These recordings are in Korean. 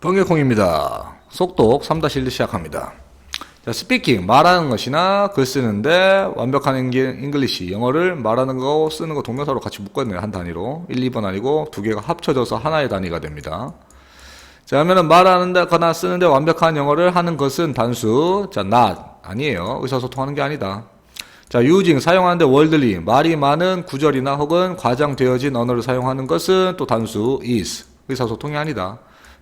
번개콩입니다. 속독 3-1 시작합니다. 자, 스피킹, 말하는 것이나 글 쓰는데 완벽한 잉글- 잉글리시, 영어를 말하는 거, 쓰는 거 동명사로 같이 묶었네요. 한 단위로. 1, 2번 아니고 두 개가 합쳐져서 하나의 단위가 됩니다. 자, 그러면은 말하는데, 거나 쓰는데 완벽한 영어를 하는 것은 단수. 자, not. 아니에요. 의사소통하는 게 아니다. 자, using. 사용하는데 월들리. 말이 많은 구절이나 혹은 과장되어진 언어를 사용하는 것은 또 단수 is. 의사소통이 아니다.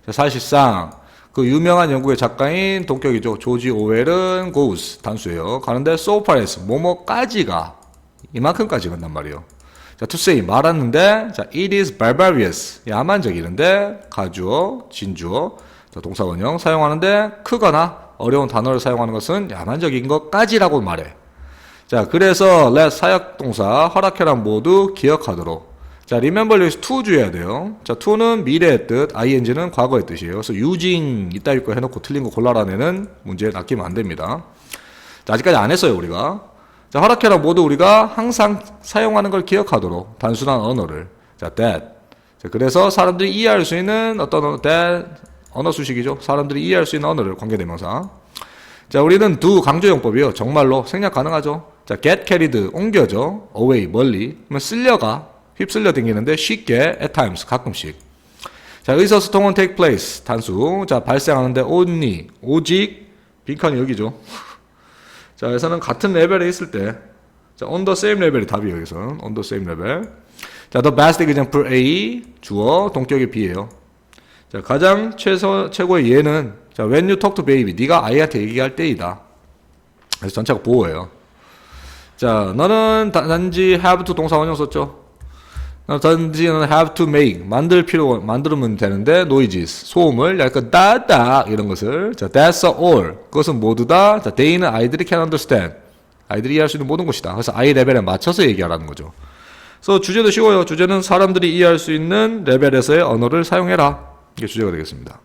자, 사실상 그 유명한 영국의 작가인 동격이죠. 조지 오웰은 goes. 단수예요. 가는데 as. 뭐뭐까지가. 이만큼까지 간단 말이에요. 자, say 말하는데 자, it is barbarous 야만적이는데 가주어, 진주어, 자, 동사원형 사용하는데 크거나 어려운 단어를 사용하는 것은 야만적인 것까지라고 말해. 자, 그래서 let 사역 동사 허락해란 모두 기억하도록. 자, remember 여기서 to 주어야 돼요. 자, to는 미래의 뜻, ing는 과거의 뜻이에요. 그래서 using 이따위 거 해놓고 틀린 거 골라라내는 문제에 낚이면 안 됩니다. 자, 아직까지 안 했어요, 우리가. 자, 허락해라 모두 우리가 항상 사용하는 걸 기억하도록 단순한 언어를. 자, that. 자, 그래서 사람들이 이해할 수 있는 어떤 언어, that 언어 수식이죠. 사람들이 이해할 수 있는 언어를 관계대명사. 자, 우리는 do 강조용법이요. 정말로 생략 가능하죠. 자, get carried 옮겨져. away 멀리. 그러면 쓸려가 휩쓸려 댕기는데 쉽게 at times 가끔씩. 자, 의사소통은 take place 단수. 자, 발생하는데 only 오직 빈칸이 여기죠. 자, 여기서는 같은 레벨에 있을 때, 자, on the same 레벨이 답이에요, 여기서는. on the same 레벨. 자, the best example A, 주어, 동격의 B예요. 자, 가장 최소, 최고의 예는, 자, when you talk to baby, 네가 아이한테 얘기할 때이다. 그래서 전체가 보호예요. 자, 너는 다- 단지 have to 동사 원형 썼죠? 너 단지 는 have to make, 만들 필요, 만들면 되는데, noises, 소음을, 약간 따다, 이런 것을. 자, that's all. 그것은 모두 다, 자, they는 아이들이 can understand. 아이들이 이해할 수 있는 모든 것이다. 그래서 아이 레벨에 맞춰서 얘기하라는 거죠. 그래서 주제도 쉬워요. 주제는 사람들이 이해할 수 있는 레벨에서의 언어를 사용해라. 이게 주제가 되겠습니다.